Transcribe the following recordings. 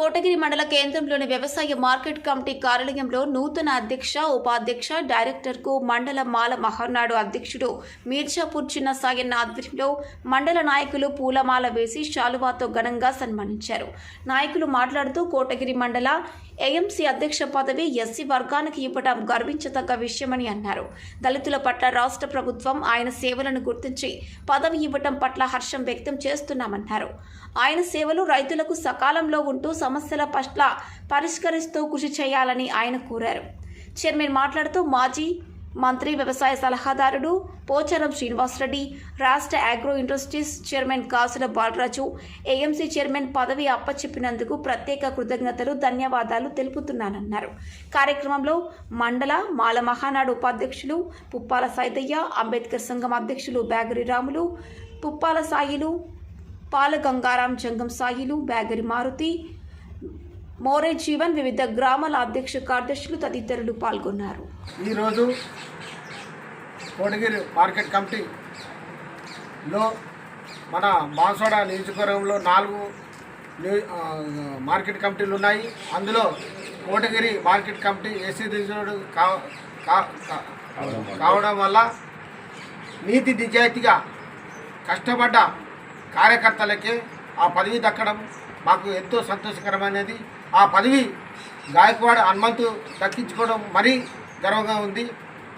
కోటగిరి మండల కేంద్రంలోని వ్యవసాయ మార్కెట్ కమిటీ కార్యాలయంలో నూతన అధ్యక్ష ఉపాధ్యక్ష డైరెక్టర్కు మండల మాల మహానాడు అధ్యక్షుడు మీర్జాపూర్ చిన్న సాయన్న ఆధ్వర్యంలో మండల నాయకులు పూలమాల వేసి శాలువాతో ఘనంగా సన్మానించారు. నాయకులు మాట్లాడుతూ కోటగిరి మండల ఏఎంసీ అధ్యక్ష పదవి ఎస్సీ వర్గానికి ఇవ్వడం గర్వించదగ్గ విషయమని అన్నారు. దళితుల పట్ల రాష్ట్ర ప్రభుత్వం ఆయన సేవలను గుర్తించి పదవి ఇవ్వటం పట్ల హర్షం వ్యక్తం చేస్తున్నామన్నారు. ఆయన సేవలు రైతులకు సకాలంలో ఉంటూ సమస్యల పట్ల పరిష్కరిస్తూ కృషి చేయాలని ఆయన కోరారు. చైర్మన్ మాట్లాడుతూ మాజీ మంత్రి వ్యవసాయ సలహాదారుడు పోచారం శ్రీనివాసరెడ్డి రాష్ట్ర అగ్రో ఇండస్ట్రీస్ చైర్మన్ కాసుల బాలరాజు ఏఎంసీ చైర్మన్ పదవి అప్పచెప్పినందుకు ప్రత్యేక కృతజ్ఞతలు ధన్యవాదాలు తెలుపుతున్నానన్నారు. కార్యక్రమంలో మండల మాల మహానాడు ఉపాధ్యక్షులు పుప్పాల సైదయ్య అంబేద్కర్ సంఘం అధ్యక్షులు బ్యాగరి రాములు పుప్పాల సాయిలు పాల గంగారాం జంగం సాయిలు బ్యాగరి మారుతి మోరే జీవన్ వివిధ గ్రామాల అధ్యక్ష కార్యదర్శులు తదితరులు పాల్గొన్నారు. ఈరోజు కోటగిరి మార్కెట్ కమిటీలో మన బాన్సోడ నియోజకవర్గంలో నాలుగు మార్కెట్ కమిటీలు ఉన్నాయి. అందులో Kotagiri market committee AC reserved కా- కా- కావడం వల్ల నీతి నిజాయితీగా కష్టపడ్డ కార్యకర్తలకే ఆ పదవి దక్కడం మాకు ఎంతో సంతోషకరమైనది. ఆ పదవి గాయకవాడ హనుమంతు దక్కించుకోవడం మరీ గర్వంగా ఉంది.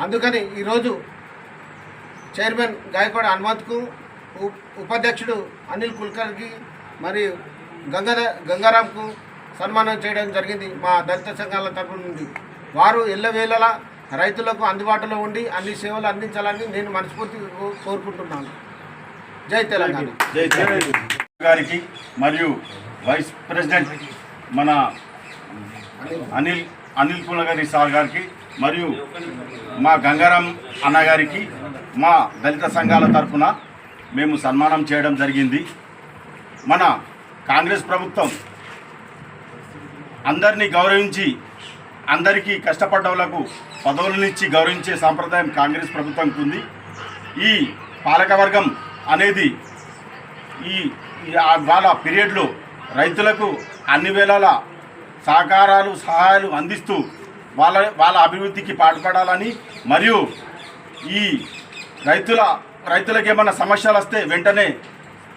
అందుకని ఈరోజు చైర్మన్ గాయకవాడ హనుమంత్కు ఉపాధ్యక్షుడు అనిల్ కుల్కర్కి మరి గంగాధ గంగారాంకు సన్మానం చేయడం జరిగింది మా దళిత సంఘాల తరపు నుండి. వారు ఎల్లవేళలా రైతులకు అందుబాటులో ఉండి అన్ని సేవలు అందించాలని నేను మనస్ఫూర్తి కోరుకుంటున్నాను. జై తెలంగాణ. జై తెలంగాణ. గారికి మరియు వైస్ ప్రెసిడెంట్ మన అనిల్ అనిల్ పులగారి సార్ గారికి మరియు మా గంగారాం అన్న గారికి మా దళిత సంఘాల తరఫున మేము సన్మానం చేయడం జరిగింది. మన కాంగ్రెస్ ప్రభుత్వం అందరినీ గౌరవించి అందరికీ కష్టపడ్డవులకు పదవులనిచ్చి గౌరవించే సాంప్రదాయం కాంగ్రెస్ ప్రభుత్వంకి ఉంది. ఈ పాలకవర్గం అనేది ఈ వాళ్ళ పీరియడ్లో రైతులకు అన్ని వేళల సహకారాలు సహాయాలు అందిస్తూ వాళ్ళ వాళ్ళ అభివృద్ధికి పాటుపడాలని మరియు ఈ రైతుల రైతులకు ఏమైనా సమస్యలు వస్తే వెంటనే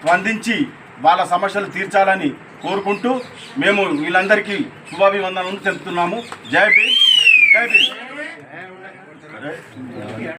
స్పందించి వాళ్ళ సమస్యలు తీర్చాలని కోరుకుంటూ మేము వీళ్ళందరికీ శుభాభివందనలు తెలుపుతున్నాము. జై భీమ్. జై భీమ్.